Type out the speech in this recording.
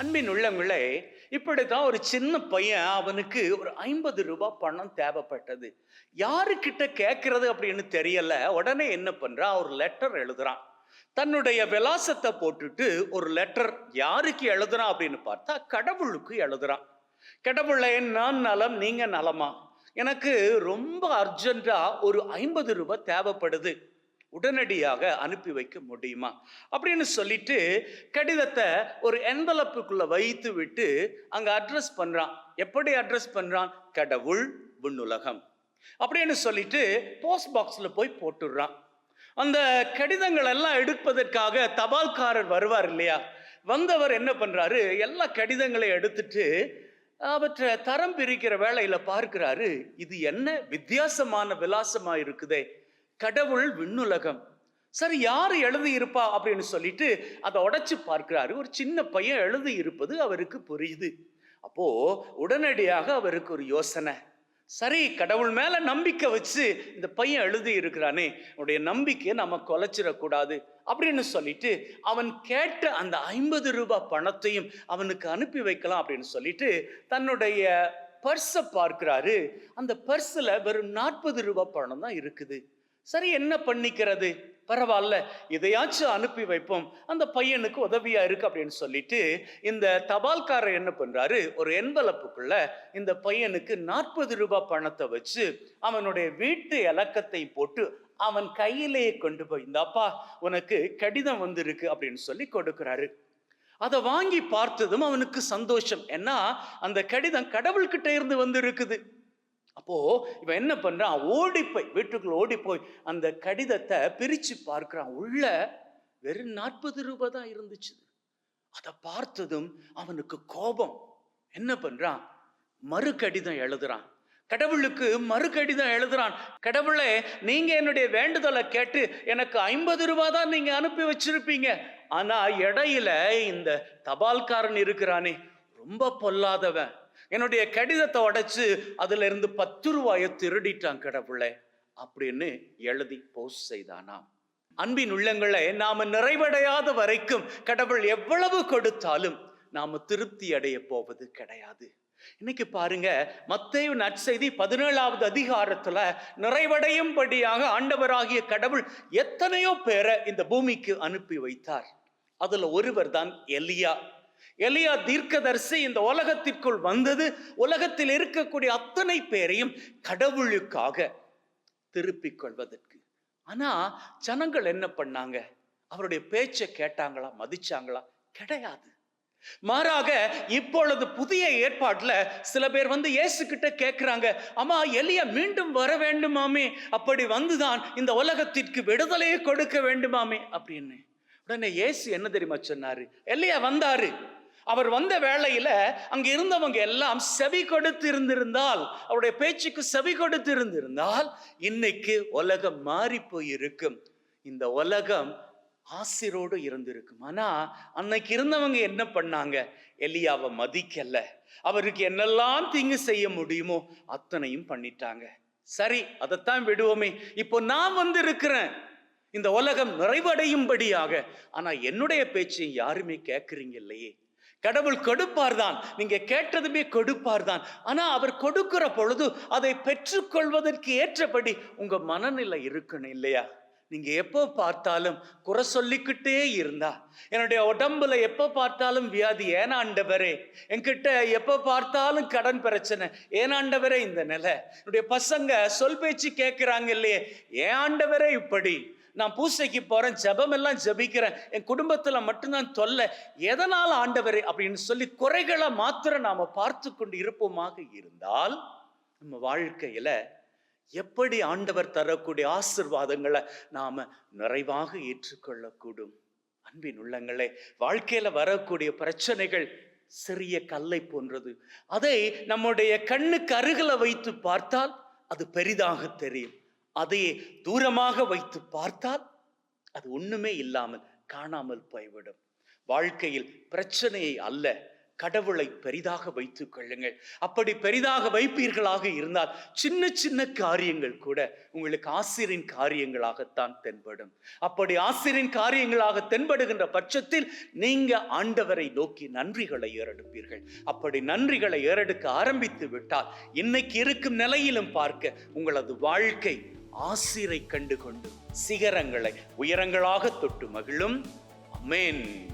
அன்பின் உள்ளங்களே இப்படித்தான் ஒரு சின்ன பையன் அவனுக்கு ஒரு ஐம்பது ரூபாய் பணம் தேவைப்பட்டது. யாருக்கிட்ட கேட்கறது அப்படின்னு தெரியல. உடனே என்ன பண்றான்? ஒரு லெட்டர் எழுதுறான். தன்னுடைய விலாசத்தை போட்டுட்டு ஒரு லெட்டர் யாருக்கு எழுதுறான் அப்படின்னு பார்த்தா கடவுளுக்கு எழுதுறான். கடவுளே நான் நலம் நீங்க நலமா? எனக்கு ரொம்ப அர்ஜென்ட்டா ஒரு ஐம்பது ரூபாய் தேவைப்படுது. உடனடியாக அனுப்பி வைக்க முடியுமா? அப்படின்னு சொல்லிட்டு கடிதத்தை ஒரு என்வலப்புக்குள்ள வைத்து விட்டு அங்கே அட்ரஸ் பண்ணுறான் எப்படி அட்ரஸ் பண்ணுறான் கடவுள் விண்ணுலகம். அப்படின்னு சொல்லிட்டு போஸ்ட் பாக்ஸில் போய் போட்டுடுறான். அந்த கடிதங்கள் எல்லாம் எடுப்பதற்காக தபால்காரர் வருவார் இல்லையா? வந்தவர் என்ன பண்ணுறாரு எல்லா கடிதங்களையும் எடுத்துட்டு அவற்றை தரம் பிரிக்கிற வேலையில் பார்க்கிறாரு. இது என்ன வித்தியாசமான விலாசமாக இருக்குதே. கடவுள் விண்ணுலகம். சரி யார் எழுதி இருப்பா அப்படின்னு சொல்லிட்டு அதை உடைச்சு பார்க்கிறாரு. ஒரு சின்ன பையன் எழுதி இருப்பது அவருக்கு புரியுது. அப்போ உடனடியாக அவருக்கு ஒரு யோசனை. சரி கடவுள் மேல நம்பிக்கை வச்சு இந்த பையன் எழுதி இருக்கிறானே உடைய நம்பிக்கையை நம்ம கொலைச்சிடக்கூடாது அப்படின்னு சொல்லிட்டு அவன் கேட்ட அந்த ஐம்பது ரூபாய் பணத்தையும் அவனுக்கு அனுப்பி வைக்கலாம் அப்படின்னு சொல்லிட்டு தன்னுடைய பர்ஸை பார்க்கிறாரு. அந்த பர்ஸில் வெறும் நாற்பது ரூபாய் பணம் தான் இருக்குது. சரி என்ன பண்ணிக்கிறது? பரவாயில்ல இதையாச்சும் அனுப்பி வைப்போம். அந்த பையனுக்கு உதவியா இருக்கு அப்படின்னு சொல்லிட்டு இந்த தபால்காரர் என்ன பண்றாரு? ஒரு என்வலப்புக்குள்ள இந்த பையனுக்கு நாற்பது ரூபாய் பணத்தை வச்சு அவனுடைய வீட்டு இலக்கத்தை போட்டு அவன் கையிலேயே கொண்டு போய் இந்த அப்பா உனக்கு கடிதம் வந்திருக்கு அப்படின்னு சொல்லி கொடுக்கிறாரு. அதை வாங்கி பார்த்ததும் அவனுக்கு சந்தோஷம். ஏன்னா அந்த கடிதம் கடவுள்கிட்ட இருந்து வந்து இருக்குது அப்போது இவன் என்ன பண்ணுறான் ஓடிப்போய் வீட்டுக்குள்ளே ஓடிப்போய் அந்த கடிதத்தை பிரித்து பார்க்குறான். உள்ள வெறும் நாற்பது ரூபாய் தான் இருந்துச்சு. அதை பார்த்ததும் அவனுக்கு கோபம். என்ன பண்ணுறான் மறு கடிதம் எழுதுறான். கடவுளுக்கு மறு கடிதம் எழுதுறான். கடவுளே நீங்க என்னுடைய வேண்டுதலை கேட்டு எனக்கு ஐம்பது ரூபாய் தான் நீங்க அனுப்பி வச்சிருப்பீங்க. ஆனா இடையில இந்த தபால்காரன் இருக்கிறானே. ரொம்ப பொல்லாதவன். என்னுடைய கடிதத்தை உடைச்சு அதுல இருந்து பத்து ரூபாயை திருடிட்டான் கடவுளை. அப்படின்னு எழுதி போஸ்ட் செய்தானாம். அன்பின் உள்ளங்களை நாம நிறைவடையாத வரைக்கும் கடவுள் எவ்வளவு கொடுத்தாலும் நாம திருப்தி அடைய போவது கிடையாது. இன்னைக்கு பாருங்க மத்தேயு நற்செய்தி பதினேழாவது அதிகாரத்துல நிறைவடையும்படியாக ஆண்டவராகிய கடவுள் எத்தனையோ பேரை இந்த பூமிக்கு அனுப்பி வைத்தார். அதுல ஒருவர் தான் எலியா எலியா தீர்க்கதரிசி இந்த உலகத்திற்குள் வந்தது. உலகத்தில் இருக்கக்கூடிய அத்தனை பேரையும் கடவுளுக்காக திருப்பிக் கொள்வதற்கு. ஆனா ஜனங்கள் என்ன பண்ணாங்க? அவருடைய பேச்சை கேட்டாங்களா? மதிச்சாங்களா? கிடையாது. மாறாக இப்பொழுது புதிய ஏற்பாட்டுல சில பேர் வந்து இயேசு கிட்ட கேட்கிறாங்க அம்மா எலியா மீண்டும் வர வேண்டுமாமே? அப்படி வந்துதான் இந்த உலகத்திற்கு விடுதலையை கொடுக்க வேண்டுமாமே? அப்படின்னு. உடனே இயேசு என்ன தெரியுமா சொன்னாரு? எல்லையா வந்தாரு. அவர் வந்த வேளையில அங்க இருந்தவங்க எல்லாம் செவி கொடுத்து இருந்திருந்தால் அவருடைய பேச்சுக்கு செவி கொடுத்து இருந்திருந்தால் இன்னைக்கு உலகம் மாறி போயிருக்கும். இந்த உலகம் ஆசிரோடு இருந்திருக்கும். ஆனா அன்னைக்கு இருந்தவங்க என்ன பண்ணாங்க? எலியாவை மதிக்கல. அவருக்கு என்னெல்லாம் தீங்கு செய்ய முடியுமோ அத்தனையும் பண்ணிட்டாங்க. சரி அதைத்தான் விடுவோமே. இப்போ நான் வந்து இருக்கிறேன் இந்த உலகம் நிறைவடையும்படியாக. ஆனா என்னுடைய பேச்சை யாருமே கேட்கறீங்க இல்லையே கடவுள் கொடுப்பார் தான் நீங்க கேட்டதுமே கொடுப்பார் தான் ஆனா அவர் கொடுக்கிற பொழுது அதை பெற்றுக்கொள்வதற்கு ஏற்றபடி உங்க மனநிலை இருக்கணும் இல்லையா? நீங்க எப்போ பார்த்தாலும் குறை சொல்லிக்கிட்டே இருந்தா. என்னுடைய உடம்புல எப்போ பார்த்தாலும் வியாதி ஏனாண்டவரே. என்கிட்ட எப்போ பார்த்தாலும் கடன் பிரச்சனை ஏனாண்டவரே இந்த நிலை. என்னுடைய பசங்க சொல் பேச்சு கேட்கிறாங்க இல்லையே. ஏன் ஆண்டவரே இப்படி? நான் பூசைக்கு போகிறேன் ஜெபம் எல்லாம் ஜெபிக்கிறேன் என் குடும்பத்தில் மட்டும்தான் தொல்லை. எதனால் ஆண்டவர் அப்படின்னு சொல்லி குறைகளை மாத்திரம் நாம் பார்த்து கொண்டு இருப்போமாக இருந்தால் நம்ம வாழ்க்கையில் எப்படி ஆண்டவர் தரக்கூடிய ஆசிர்வாதங்களை நாம் நிறைவாக ஏற்றுக்கொள்ளக்கூடும். அன்பின் உள்ளங்களே வாழ்க்கையில் வரக்கூடிய பிரச்சனைகள் சிறிய கல்லை போன்றது. அதை நம்முடைய கண்ணுக்கு அருகில் வைத்து பார்த்தால் அது பெரிதாக தெரியும். அதை தூரமாக வைத்து பார்த்தால் அது ஒண்ணுமே இல்லாமல் காணாமல் போய்விடும். வாழ்க்கையில் பிரச்சனையை அல்ல கடவுளை பெரிதாக வைத்துக் கொள்ளுங்கள். அப்படி பெரிதாக வைப்பீர்களாக இருந்தால் சின்ன சின்ன காரியங்கள் கூட உங்களுக்கு ஆசிரியின் காரியங்களாகத்தான் தென்படும். அப்படி ஆசிரியின் காரியங்களாக தென்படுகின்ற பட்சத்தில் நீங்க ஆண்டவரை நோக்கி நன்றிகளை ஏறெடுப்பீர்கள். அப்படி நன்றிகளை ஏறெடுக்க ஆரம்பித்து விட்டால் இன்னைக்கு இருக்கும் நிலையிலும் பார்க்க உங்களது வாழ்க்கை ஆசிரை கண்டு கொண்டு சிகரங்களை உயரங்களாக தொட்டு மகிழும். அமேன்